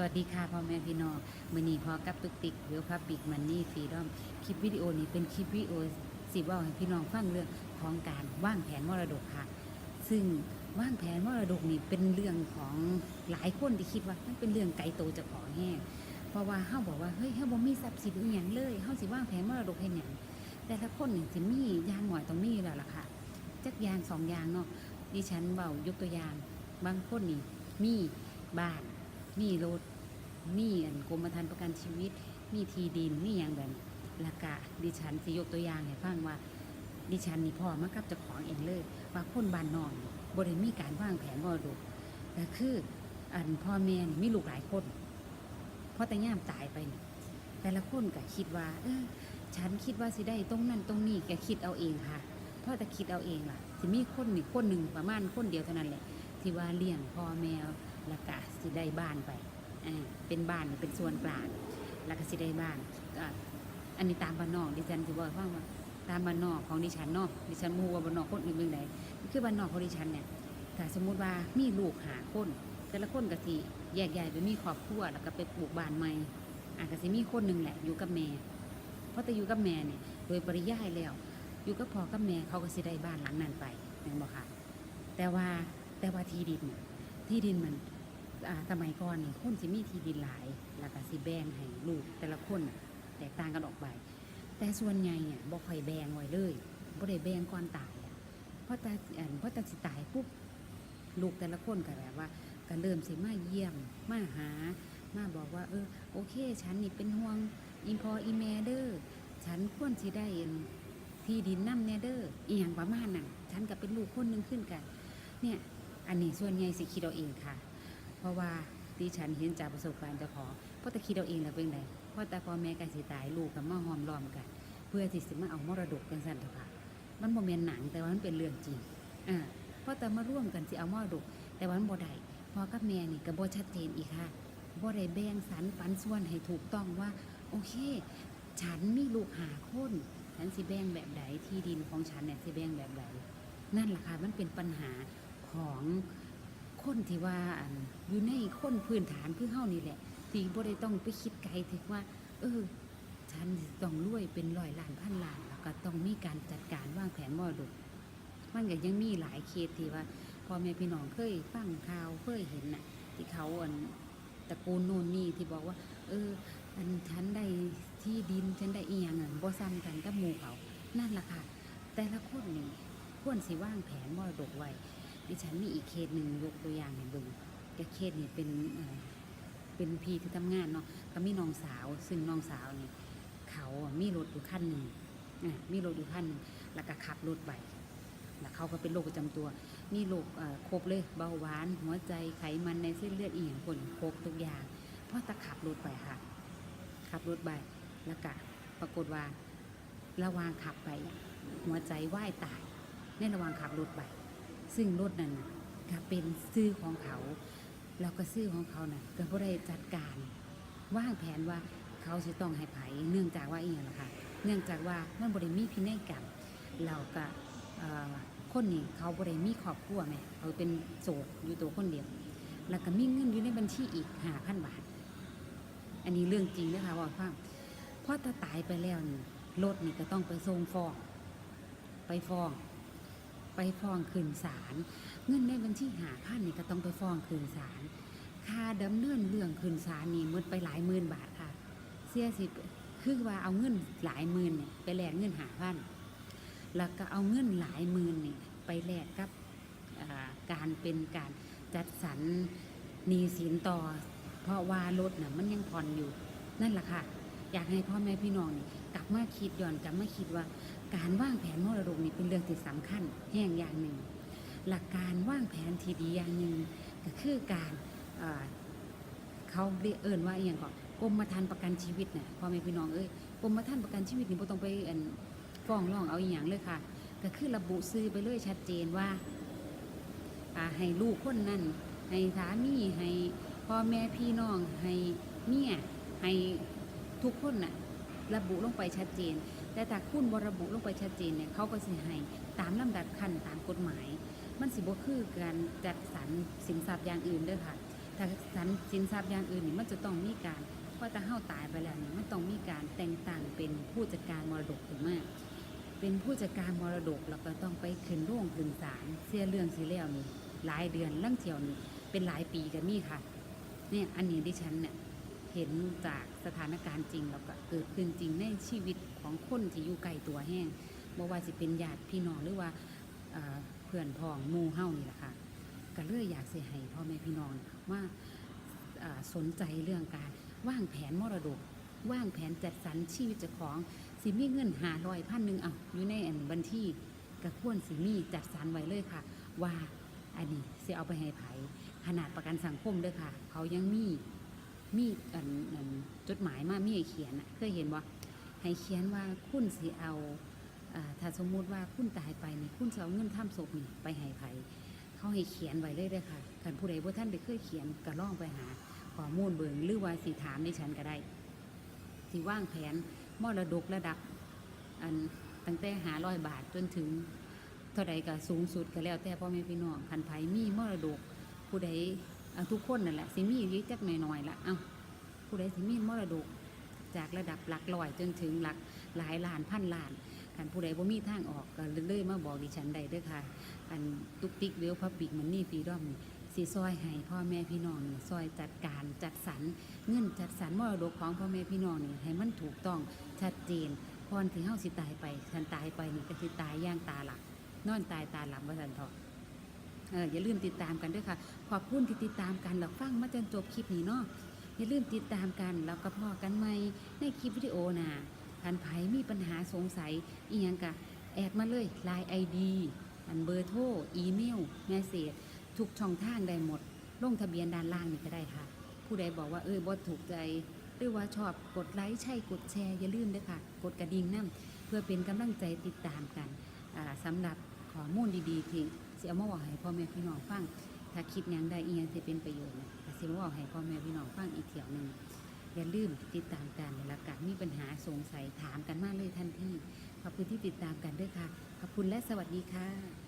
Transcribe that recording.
สวัสดีค่ะพ่อแม่พี่น้องมือนีพอกับตุกติกเวลพับบิกมันนี่ฟรีดอมคลิปวิดีโอนี้เป็นคลิปวิดีโอสิเว่าให้พี่น้องฟังเรื่องของการว่างแผนมรดกค่ะ ซึ่งว่างแผนมรดกนี่เป็นเรื่องของหลายคนที่คิดว่ามันเป็นเรื่องไกลโตจากของแห้งเพราะว่าเฮาบอกว่าเฮ้ยเฮาบ่มีทรัพย์สินอหย่างเลยเฮาสิว่างแผนมรดกให้หยังแต่ละคนนี่สิมีอย่างหน่อยต้องมีอยู่แล้วล่ะค่ะจักอย่างสองอย่างเนาะดิฉันเว้ายกตัวอย่างบางคนนี่มีบ้าน มีรถมีอันกรมธรรม์ประกันชีวิต มีที่ดินมีอย่างแบบละกะดิฉันสิยกตัวอย่างให้ฟังว่า ดิฉันนี่พ่อมากับเจ้าของเองเลย ว่าคนบ้านนอนบริมีการวางแผนมรดกแต่คืออันพ่อแม่นี่มีลูกหลายคนพอแต่ย่ามตายไปนี่แต่ละคนก็คิดว่า เออฉันคิดว่าสิได้ตรงนั้นตรงนี้แกคิดเอาเองค่ะพราะแต่คิดเอาเองล่ะสิมีคนนี่คนหนึ่งประมาณคนเดียวเท่านั้นแหละที่ว่าเลี้ยงพ่อแม่ แล้วก็สิได้บ้านไปเป็นบ้านเป็นส่วนกลางแล้วก็สิได้บ้านอันนี้ตามบ้านนอกดิฉันถือว่าฟังว่าตามบ้านนอกของดิฉันนาะดิฉันมูว่าบ้านนอกคนอื่นเมืองใดคือบ้านนอกของดิฉันเนี่ยถ้าสมมุติว่ามีลูกหาคนแต่ละคนก็สิแยกย้ายไปมีครอบครัวแล้วก็ไปปลูกบ้านใหม่อาจก็สิมีคนหนึ่งแหละอยู่กับแม่เพราะแต่อยู่กับแม่เนี่ยโดยปริยายแล้ว อยู่กับพ่อกับแม่เขาก็สิได้บ้านหลังนั้นไปเห็นบอกค่ะแต่ว่าแต่ว่าที่ดินที่ดินมัน อ่าสมัยก่อนนี่คนสิมีที่ดินหลายแล้วก็สิแบ่งให้ลูกแต่ละคนน่ะแตกต่างกันออกไป แต่ส่วนใหญ่เนี่ยบ่ค่อยแบ่งไว้เลยบ่ได้แบ่งก่อนตายอะเพราะแต่อันเพราะแต่สิตายปุ๊บลูกแต่ละคนก็แบบว่าก็เริ่มสิมาเยี่ยมมาหา มาบอกว่า เออโอเค ฉันนี่เป็นห่วงอีพออีแมเด้อฉันควรสิได้อันที่ดินน้ำแน่เด้ออีหยังประมาณนั้นฉันก็เป็นลูกคนหนึงขึ้นกัน เนี่ย อันนี้ส่วนใหญ่สิคิดเอาเองค่ะ เพราะว่าดิฉันเห็นจากประสบการณ์เจ้าของเพราะต่คิดเอาเองแล้วเป็นไงเพราะแต่พ่อแม่กันสิตายลูกกับมาหอมล้อมกัน เพื่อที่สิมาเอามรดกกันสั่นเถอะค่ะมันโมเมนหนังแต่ว่ามันเป็นเรื่องจริงอ่าเพราะแต่มาร่วมกันสิเอามรดก แต่ว่ามันบ่ได้พ่อกับแม่นี่ก็บ่ชัดเจนอีกค่ะบ่ได้แบ่งสรรปันส่วนให้ถูกต้องว่า โอเค ฉันมีลูกหาคนฉันสิแบ่งแบบใดที่ดินของฉันเนี่ยสิแบ่งแบบใดนั่นแหละค่ะมันเป็นปัญหาของ คนที่ว่าอันอยู่ในคนพื้นฐานคือเฮานี่แหละที่บ่ได้ต้องไปคิดไกลถึงว่า เออฉันต้องรวยเป็นร้อยล้านพันล้านแล้วก็ต้องมีการจัดการวางแผนมรดกมันก็ยังมีหลายเคสที่ว่าพ่อแม่พี่น้องเคยฟังข่าวเคยเห็นน่ะ ที่เขาอันตระกูลโน่นนี่ที่บอกว่า เออ อันฉันได้ที่ดินฉันได้อีหยังอะบ่ซ้ำกันกับหมู่เขา นั่นล่ะค่ะ แต่ละคนนี่ควรสิวางแผนมรดกไว้ ดิฉันมีอีกเคสหนึ่งยกตัวอย่างให้เบิ่งแต่เคสนี่เป็นเเป็นพี่ที่ทำงานเนาะก็มีน้องสาว ซึ่งน้องสาวนี่เขามีรถอยู่คันหนึ่งอ่มีรถอยู่คันหนึ่งแล้วก็ขับรถไปแล้วเขาก็เป็นโรคประจำตัว มีโรคครบเลยเบาหวาน หัวใจไขมันในเส้นเลือดอีหยังคนครบทุกอย่าง เพราะตะขับรถไปค่ะ ขับรถไปแล้วก็ปรากฏว่าระหว่างขับไป หัวใจวายตายในระหว่างขับรถไป ซึ่งรถนั้นนะก็เป็นซื้อของเขา แล้วก็ซื้อของเขาน่ะก็บ่ได้จัดการวางแผนว่าเขาจะต้องให้ไผเนื่องจากว่าอีหยังล่ะค่ะเนื่องจากว่ามันบ่ได้มีพินัยกรรมเราก็เอ่อคนนี้เขาบ่ได้มีครอบครัวแหม่เขาเป็นโสดอยู่ตัวคนเดียว แล้วก็มีเงินอยู่ในบัญชีอีก5,000บาท อันนี้เรื่องจริงนะคะว่าฟังเพราะถ้าตายไปแล้วนี่รถนี่ก็ต้องไปส่งฟ้องไปฟ้อง ไปฟ้องคืนศาลเงินในบัญชีหาพันนี่ก็ต้องไปฟ้องคืนศาลค่าดำเนินเรื่องคืนศาลนี่หมดไปหลายหมื่นบาทค่ะ เสียสิคือว่าเอาเงินหลายหมื่นเนี่ยไปแลกเงินหาพันแล้วก็เอาเงินหลายหมื่นนี่ไปแลกกับอ่าการเป็นการจัดสรรหนี้สินต่อ เพราะว่ารถน่ะมันยังผ่อนอยู่นั่นแหละค่ะ อยากให้พ่อแม่พี่น้องนี่ กลับมาคิดย้อนกลับมาคิดว่า การวางแผนมรดกนี่เป็นเรื่องที่สำคัญแห่งอย่างหนึ่ง หลักการวางแผนที่ดีอย่างหนึ่งก็คือการเขาเรียกเอินว่าอย่างก่อนกรมธรรม์ประกันชีวิตเนี่ยพ่อแม่พี่น้องเอ้ยกรมธรรม์ประกันชีวิตนี่บ่ต้องไปเอินฟ้องร้องเอาอหย่างเลยค่ะ ก็คือระบุซื้อไปเลยชัดเจนว่าอ่าให้ลูกคนนั้นให้สามีให้พ่อแม่พี่น้องให้เมียให้ทุกคนน่ะ ระบุลงไปชัดเจน แต่ถ้าคุณบระบุลงไปชัดเจนเนี่ยเขาก็สิให้ตามลำดับขั้นตามกฎหมาย มันสิบ่คือการจัดสรรสินทรัพย์อย่างอื่นเด้อค่ะถ้าสันสินทรัพย์อย่างอื่นนี่มันจะต้องมีการเพราะถ้าเฮาตายไปแล้วนี่มันต้องมีการแต่งตั้งเป็นผู้จัดการมรดกถูกไหมเป็นผู้จัดการมรดกแล้วก็ต้องไปขึ้นโรงขึ้นศาลเสียเรื่องสิแล้วนี่หลายเดือนลังเที่ยวนี่เป็นหลายปีกันมีค่ะเนี่ยอันนี้ดิฉันเนี่ย เห็นจากสถานการณ์จริงแล้วก็เกิดขึ้นจริงในชีวิตของคนที่อยู่ไกลตัวแห้งบ่ว่าสิเป็นญาติพี่น้องหรือว่าเพื่อนพ้องมู่เฮ้านี่แหละค่ะก็เลยอยากเสิให้พ่อแม่พี่น้องว่าสนใจเรื่องการว่างแผนมรดกว่างแผนจัดสรรชีวิตเจ้าของสิมีเงินหารอยพันหนึ่งเอาอยู่ในอันบัญชีก็ควรสิมีจัดสรรไว้เลยค่ะ ว่าอันนี้สิเอาไปให้ไผขนาดประกันสังคมด้วยค่ะ เขายังมี มีอันอันจดหมายมามีให้เขียนน่ะเคยเห็นว่าให้เขียนว่าคุณสิเอาถ้าสมมุติว่าคุณตายไปนี่คุณจะเอาเงินทำศพนี่ไปให้ไผเขาให้เขียนไว้เลยเด้วยค่ะคันผู้ใดบ่ท่านได้เคยเขียนก็ล่องไปหาข้อมูลเบิงหรือว่าสิถามในฉันก็ได้สิว่างแผนมรดกระดับ อันตั้งแต่หาร้อยบาทจนถึงเท่าใดก็สูงสุดก็แล้วแต่พ่อแม่พี่น้องพันไผมีมรดกผู้ใด อาทุกคนนั่นแหละสิมีอยู่จักหน่อยๆละเอาผู้ใดสิมีมรดกจากระดับหลักร้อยจนถึงหลักหลายล้านพันล้านคันผู้ใดบ่มีทางออกก็เลยมาบอกดิฉันได้เด้อค่ะ อันตุกติกเลี้ยวพับบิกมันนี่ฟรีดอมสีซอยให้พ่อแม่พี่น้องนี่ซอยจัดการจัดสรรเงินจัดสรรมรดกของพ่อแม่พี่น้องนี่ให้มันถูกต้องชัดเจนก่อนที่เฮาสิตายไปฉันตายไปนี่ก็สิตายย่างตาหลับนอนตายตาหลับว่าซั่นเถาะ อย่าลืมติดตามกันด้วยค่ะ ขอบคุณที่ติดตามกันแล้วฟังมาจนจบคลิปนี้เนาะอย่าลืมติดตามกันแล้วก็พอกันใหม่ในคลิปวิดีโอหนะคันไผมีปัญหาสงสัยอีหยังกะแอดมาเลย Line ID อันเบอร์โทรอีเมลเมสเซจทุกช่องทางได้หมด ลงทะเบียนด้านล่างนี่ก็ได้ค่ะ ผู้ใดบอกว่าเออบ่ถูกใจหรือว่าชอบกดไลค์ใช่กดแชร์อย่าลืมด้วยค่ะ กดกระดิ่งนั่นเพื่อเป็นกำลังใจติดตามกันสำหรับข้อมูลดีๆที่ สิเอามาบอกให้พ่อแม่พี่น้องฟังถ้าคิดหยังได้อียังจะเป็นประโยชน์นะก็สิมาบอกให้พ่อแม่พี่น้องฟังอีกเถี่ยวหนึ่งอย่าลืมติดตามกันและกมีปัญหาสงสัยถามกันมากเลยทันทีขอบคุณที่ติดตามกันด้วยค่ะขอบคุณและสวัสดีค่ะ